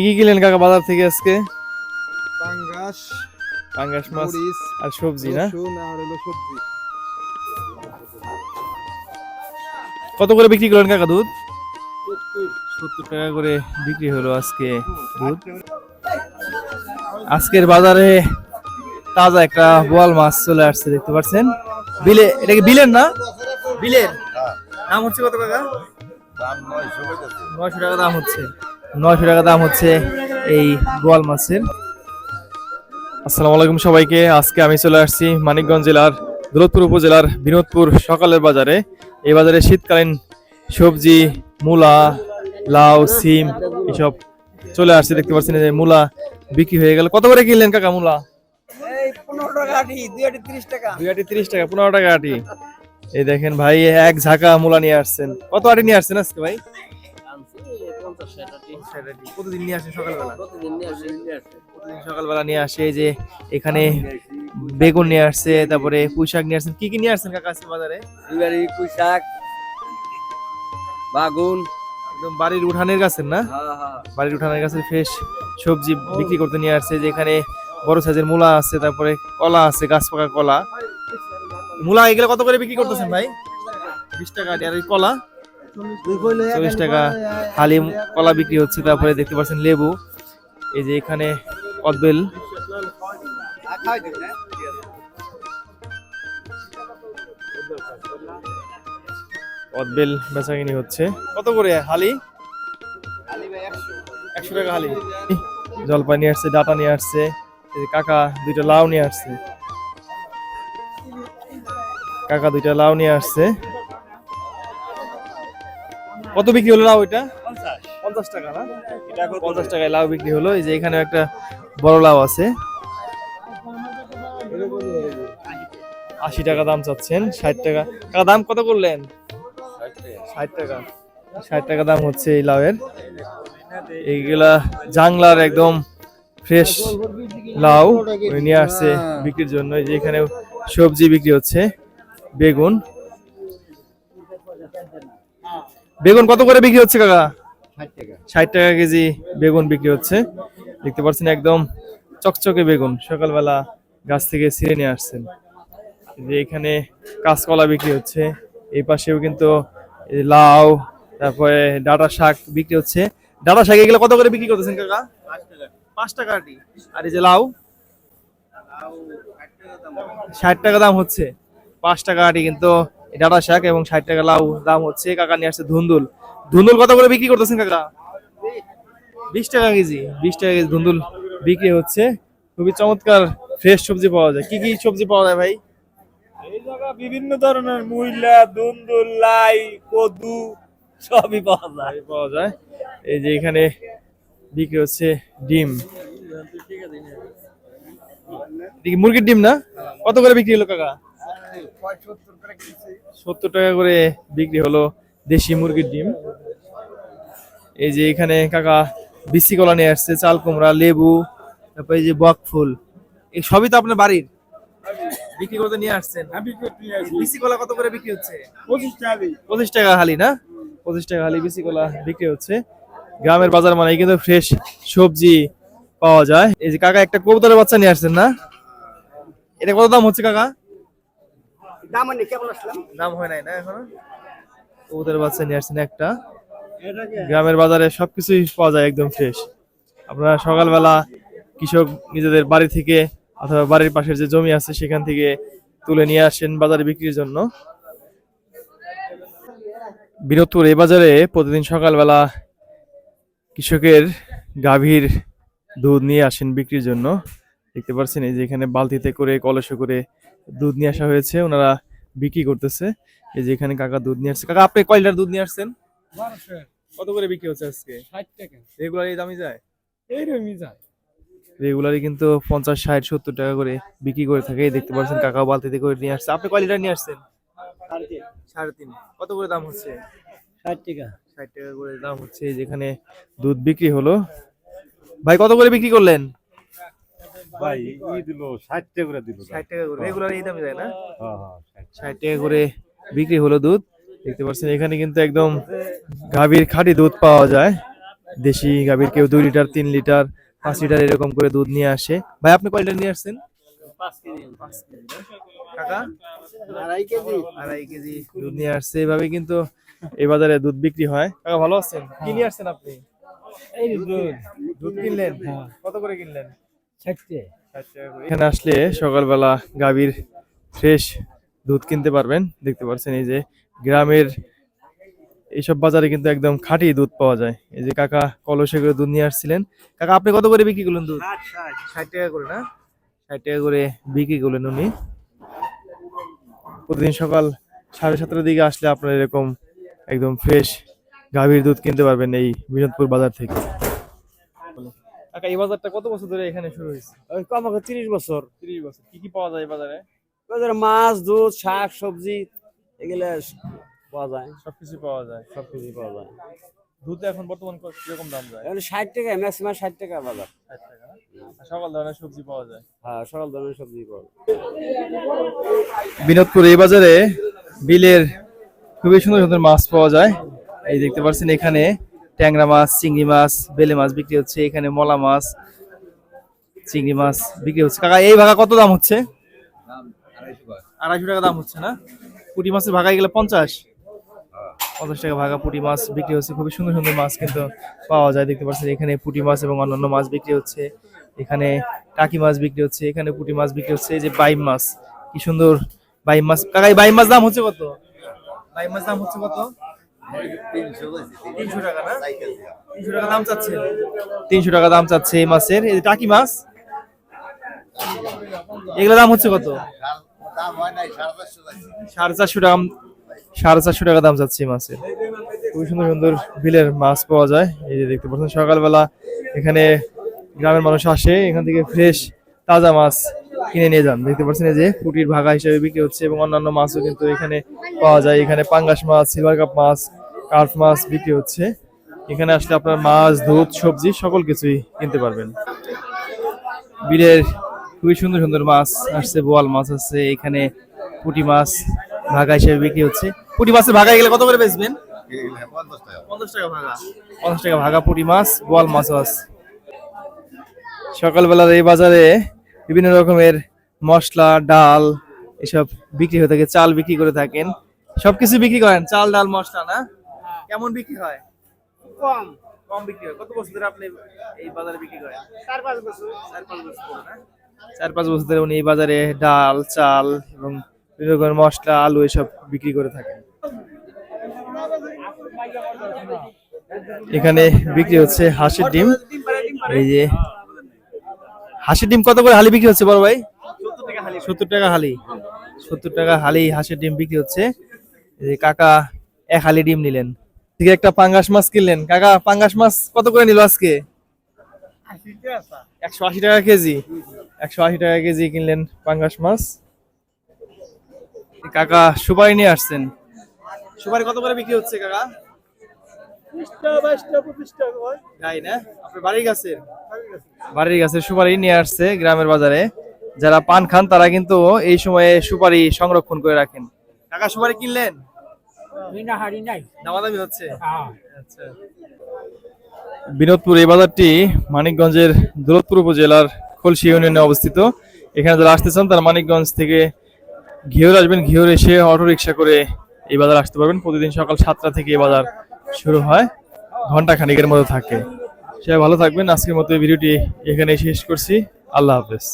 কি কি কিনলেন কাকা বাজার থেকে আজকে? পাঙ্গাস পাঙ্গাস মাছ আর সবজি না? আর হলো সবজি। কত করে বিক্রি করলেন কাকা দুধ? সত্তর। টাকা করে বিক্রি হলো আজকে দুধ। আজকের বাজারে তাজা একটা বোয়াল মাছ চলে আসছে দেখতে পাচ্ছেন? বিলে এটা কি বিলের না? বিলের। দাম হচ্ছে কত টাকা নয়শো টাকা দাম হচ্ছে। নয়শো টাকা দাম হচ্ছে এই বোয়াল মাছের। আসসালামু আলাইকুম সবাইকে আজকে আমি চলে আসছি মানিকগঞ্জ জেলার দৌলতপুর উপজেলার বিনোদপুর সকালের বাজারে। এই বাজারে শীতকালীন সবজি মূলা লাউ সিম এসব চলে আসছে দেখতে পাচ্ছেন যে মূলা বিক্রি হয়ে গেল। কত করে কিনলেন কাকা মূলা? এই পনেরো টাকা আটি দুই আটি তিরিশ টাকা। দুই আটি তিরিশ টাকা পনেরো টাকা আটি এই দেখেন ভাই এক ঝাঁকা মূলা নিয়ে আসছেন। কত আটি নিয়ে আসছেন আজকে ভাই? প্রতিদিন নিয়ে আসেন সকালবেলা? প্রতিদিন সকালবেলা নিয়ে আসে যে এখানে বেগুন নিয়ে আসছে তারপরে পুঁই শাক নিয়ে আসছেন। কি কি নিয়ে আসছেন কাকা আজকে বাজারে? পুঁইশাক বাগুন। একদম বাড়ির উঠানের গাছের না? হ্যাঁ হ্যাঁ। বাড়ির উঠানের গাছের ফ্রেশ সবজি বিক্রি করতে নিয়ে আসছে যে এখানে বড় সাইজের মূলা আছে তারপরে কলা আছে গাছ পাকা কলা। মূলা এগুলো কত করে বিক্রি করতেছেন ভাই? বিশ টাকা। আর কলা? চল্লিশ টাকা হালি কলা বিক্রি হচ্ছে, তারপরে দেখতে পাচ্ছেন লেবু। এই যে এখানে কদবেল কদবেল বেচাকিনি হচ্ছে। কত করে হালি? একশো টাকা হালি। জলপাই নিয়ে আসছে, ডাটা নিয়ে আসছে কাকা দুইটা লাউ নিয়ে আসছে। কাকা দুইটা লাউ নিয়ে আসছে। কত বিক্রি হলো লাউ এটা? পঞ্চাশ। টাকা না? পঞ্চাশ টাকায় লাউ বিক্রি হলো। এই যে এখানে একটা বড় লাউ আছে। আশি টাকা দাম চাচ্ছেন ষাট টাকা। কাকা দাম কত করলেন? ষাট টাকা। ষাট টাকা দাম হচ্ছে এই লাউয়ের। এইগুলা জাংলার একদম ফ্রেশ লাউ। নিয়ে আসছে বিক্রির জন্য। এই যে এখানে সবজি বিক্রি হচ্ছে। বেগুন। বেগুন কত করে বিক্রি হচ্ছে কাকা? ষাট টাকা। কেজি বেগুন বিক্রি হচ্ছে। দেখতে পাচ্ছেন একদম চকচকে বেগুন। সকালবেলা গাছ থেকে ছিঁড়ে নিয়ে আসছেন। যে এখানে কাঁচকলা বিক্রি হচ্ছে। এই পাশেও কিন্তু এই লাউ তারপরে ডাটা শাক বিক্রি হচ্ছে। ডাটা শাক এগুলো কত করে বিক্রি করতেছেন কাকা? পাঁচ টাকা। আটি। আর এই যে লাউ? ষাট টাকা দাম হচ্ছে। পাঁচ টাকা আটি কিন্তু ডাটা শাক এবং ষাট টাকা লাউ দাম হচ্ছে কাকা নিয়ে আসছে ধুন্দুল। ধুন্দুল কত করে বিক্রি করতেছেন কাকা? বিশ টাকা কেজি বিশ টাকা কেজি ধুন্দুল বিক্রি হচ্ছে। খুবই চমৎকার ফ্রেশ সবজি পাওয়া যায়। কি কি সবজি পাওয়া যায় ভাই? এই জায়গা বিভিন্ন ধরনের মহিলা ধুন্দুল লাই কদু সবই পাওয়া যায়। পাওয়া যায়। এই যে এখানে বিক্রি হচ্ছে ডিম। মুরগির ডিম না? কত করে বিক্রি হলো কাকা? সত্তর টাকা করে বিক্রি হলো দেশি মুরগির ডিম। এই যে এখানে কাকা বিসি কলা নিয়ে আসছে চাল কুমড়া লেবু তারপরে এই যে বক ফুল। এই সবই তো আপনার বাড়ির? বিক্রি করতে নিয়ে আসছেন? বিসি কলা কত করে বিক্রি হচ্ছে? পঁচিশ টাকা। হালি না? পঁচিশ টাকা হালি বিসি কলা বিক্রি হচ্ছে। গ্রামের বাজার মানে কিন্তু ফ্রেশ সবজি পাওয়া যায়। এই যে কাকা একটা কবুতরের বাচ্চা নিয়ে আসছেন না? এটা কত দাম হচ্ছে কাকা? দাম নেই কেমন আসলাম। দাম হয় নাই না এখনও? কবুতরের বাচ্চা নিয়ে আসছেন একটা। গ্রামের বাজারে সবকিছুই পাওয়া যায় একদম ফ্রেশ আপনারা সকালবেলা কৃষক নিজেদের বাড়ি থেকে অথবা বাড়ির পাশের যে জমি আছে সেখান থেকে তুলে নিয়ে আসেন বাজারে বিক্রির জন্য। বিনোদপুর এই বাজারে প্রতিদিন সকালবেলা কৃষকের গাভীর দুধ নিয়ে আসেন বিক্রির জন্য। দেখতে পাচ্ছেন এই যে এখানে বালতিতে করে কলসে করে দুধ নিয়ে আসা হয়েছে ওনারা বিক্রি করতেছে। এই যে এখানে কাকা দুধ নিয়ে আসছে। কাকা আপনি কয় লিটার দুধ নিয়ে আসছেন? কত করে বিক্রি হচ্ছে আজকে? ষাট টাকা। রেগুলার এই দামই যায়? এইরকমই যায়। রেগুলারই কিন্তু পঞ্চাশ ষাট সত্তর টাকা করে বিক্রি করে থাকে। এই দেখতে পাচ্ছেন কাকা বালতিতে করে নিয়ে আসছে। আপনি কয় লিটার নিয়ে আসছেন? সাড়ে তিন। কত করে দাম হচ্ছে? ষাট টাকা। ষাট টাকা করে দাম হচ্ছে। যেখানে দুধ বিক্রি হলো। ভাই কত করে বিক্রি করলেন? ভাই ই দিল ষাট টাকা করে দিল ষাট টাকা করে রেগুলার এই দামে যায় না? হ্যাঁ হ্যাঁ ষাট। ষাট টাকা করে বিক্রি হলো দুধ। দেখতে পাচ্ছেন এখানে কিন্তু একদম গাভীর খাঁটি দুধ পাওয়া যায়। দেশি গাভীর কেউ দুই লিটার তিন লিটার পাঁচ লিটার এরকম করে দুধ নিয়ে আসে। ভাই আপনি কয় লিটার নিয়ে আসছেন? দুধ নিয়ে আসছে। এভাবে কিন্তু এই বাজারে দুধ বিক্রি হয়। কাকা ভালো আছেন? কি নিয়ে আসছেন আপনি? দুধ কিনলেন? কত করে কিনলেন। এখানে আসলে সকালবেলা গাভীর ফ্রেশ দুধ কিনতে পারবেন। দেখতে পাচ্ছেন এই যে গ্রামের এইসব বাজারে কিন্তু একদম খাঁটি দুধ পাওয়া যায়। এই যে কাকা কলসে করে দুধ নিয়ে আসছিলেন। কাকা আপনি কত করে বিক্রি করলেন দুধ? ষাট টাকা করে না? ষাট টাকা করে বিক্রি করলেন উনি। প্রতিদিন সকাল সাড়ে সাতটার দিকে আসলে আপনার এরকম একদম ফ্রেশ গাভীর দুধ কিনতে পারবেন এই বিনোদপুর বাজার থেকে। কাকা এই বাজারটা কত বছর ধরে এখানে শুরু হয়েছে? কমাকে তিরিশ বছর। তিরিশ বছর। কি কি পাওয়া যায় এই বাজারে? বাজারে মাছ দুধ শাক সবজি এগুলা পাওয়া যায়। সবকিছু পাওয়া যায়। সব কিছু পাওয়া যায়। দুধ এখন বর্তমান কীরকম দাম যায়? এখন ষাট টাকা ম্যাক্সিমাম ষাট টাকা বাজার। ষাট টাকা? আর ধরনের সবজি পাওয়া যায়? হ্যাঁ সরল ধরনের সবজি পাওয়া যায়। বিনোদপুর এই বাজারে বিলের খুবই সুন্দর সুন্দর মাছ পাওয়া যায়। এই দেখতে পাচ্ছেন এখানে ট্যাংরা মাছ চিংড়ি মাছ বেলে মাছ বিক্রি হচ্ছে। এখানে মলা মাছ চিংড়ি মাছ বিক্রি হচ্ছে। কাকা এই ভাগা কত দাম হচ্ছে? আড়াইশো টাকা। দাম হচ্ছে না? পুঁটি মাছের ভাগায় গেলে পঞ্চাশ? পঞ্চাশ টাকা ভাগা পুঁটি মাছ বিক্রি হচ্ছে। খুবই সুন্দর সুন্দর মাছ কিন্তু পাওয়া যায় দেখতে পাচ্ছেন। এখানে পুঁটি মাছ এবং অন্যান্য মাছ বিক্রি হচ্ছে। এখানে টাকি মাছ বিক্রি হচ্ছে। এখানে পুঁটি মাছ বিক্রি হচ্ছে। এই যে বাইম মাছ কি সুন্দর বাইম মাছ। কাকা এই বাইম মাছ দাম হচ্ছে কত? বাইম মাছ দাম হচ্ছে কত? তিনশো টাকা দাম চাচ্ছে। চাচ্ছে এই মাছের। টাকি মাছ? এগুলো দাম হচ্ছে কত? সাড়ে চারশো টাকা সাড়ে চারশো টাকা দাম এই মাছের। খুবই সুন্দর সুন্দর বিলের মাছ পাওয়া যায়। এই যে দেখতে পাচ্ছেন সকালবেলা এখানে গ্রামের মানুষ আসে এখান থেকে ফ্রেশ তাজা মাছ কিনে নিয়ে যান। দেখতে পাচ্ছেন এই যে পুটির ভাগা হিসেবে বিক্রি হচ্ছে এবং অন্যান্য মাছও কিন্তু এখানে পাওয়া যায়। এখানে পাঙ্গাস মাছ সিলভার কাপ মাছ কার্প মাছ বিক্রি হচ্ছে। এখানে আসলে আপনার মাছ দুধ সবজি সকল কিছুই কিনতে পারবেন। বিলের খুবই সুন্দর সুন্দর মাছ আসছে বোয়াল মাছ আছে এখানে পুটি মাছ ভাগা হিসেবে বিক্রি হচ্ছে। পুঁটি মাছের ভাগা গেলে কত করে বেচবেন? পঞ্চাশ টাকা ভাগা। পঞ্চাশ টাকা ভাগা পুঁটি মাছ বোয়াল মাছও আছে। সকালবেলার এই বাজারে বিভিন্ন রকমের মশলা ডাল এসব বিক্রি হয়ে থাকে চাল বিক্রি করে থাকেন। সবকিছু বিক্রি করেন চাল ডাল মশলা না? কেমন বিক্রি হয়? কম। কম বিক্রি হয়। কত বছর ধরে আপনি এই বাজারে বিক্রি করেন? চার পাঁচ বছর। চার পাঁচ বছর ধরে না? চার পাঁচ বছর ধরে উনি এই বাজারে ডাল চাল এবং বিভিন্ন রকমের মশলা আলু এসব বিক্রি করে থাকেন। এখানে বিক্রি হচ্ছে হাঁসের ডিম। এই যে হাঁসের ডিম কত করে হালি বিক্রি হচ্ছে বড় ভাই? সত্তর টাকা হালি। সত্তর টাকা হালি। হাঁসের ডিম বিক্রি হচ্ছে। এই কাকা এক হালি ডিম নিলেন। থেকে একটা পাঙ্গাস মাছ কিনলেন। কাকা, পাঙ্গাস মাছ কত করে নিল আজকে? একশো আশি টাকা কেজি। একশো আশি টাকা কেজি কিনলেন পাঙ্গাস মাছ। কাকা, সুপারি নিয়ে আসছেন। সুপারি কত করে বিক্রি হচ্ছে কাকা? বাড়ির গাছের সুপারি নিয়ে আসছে গ্রামের বাজারে। যারা পান খান তারা কিন্তু এই সময়ে সুপারি সংরক্ষণ করে রাখেন। কাকা, সুপারি কিনলেন? দামাদামি হচ্ছে? আচ্ছা। বিনোদপুর এই বাজারটি মানিকগঞ্জের দৌলতপুর উপজেলার খলসি ইউনিয়নে অবস্থিত। এখানে যারা আসতে চান তারা মানিকগঞ্জ থেকে ঘিওর আসবেন। ঘিওর এসে অটো রিক্সা করে এই বাজার আসতে পারবেন। প্রতিদিন সকাল সাতটা থেকে এই বাজার শুরু হয়। ঘণ্টা খানিকের মতো থাকে। সে ভালো থাকবেন। আজকের মতো এই ভিডিওটি এখানে শেষ করছি। আল্লাহ হাফেজ।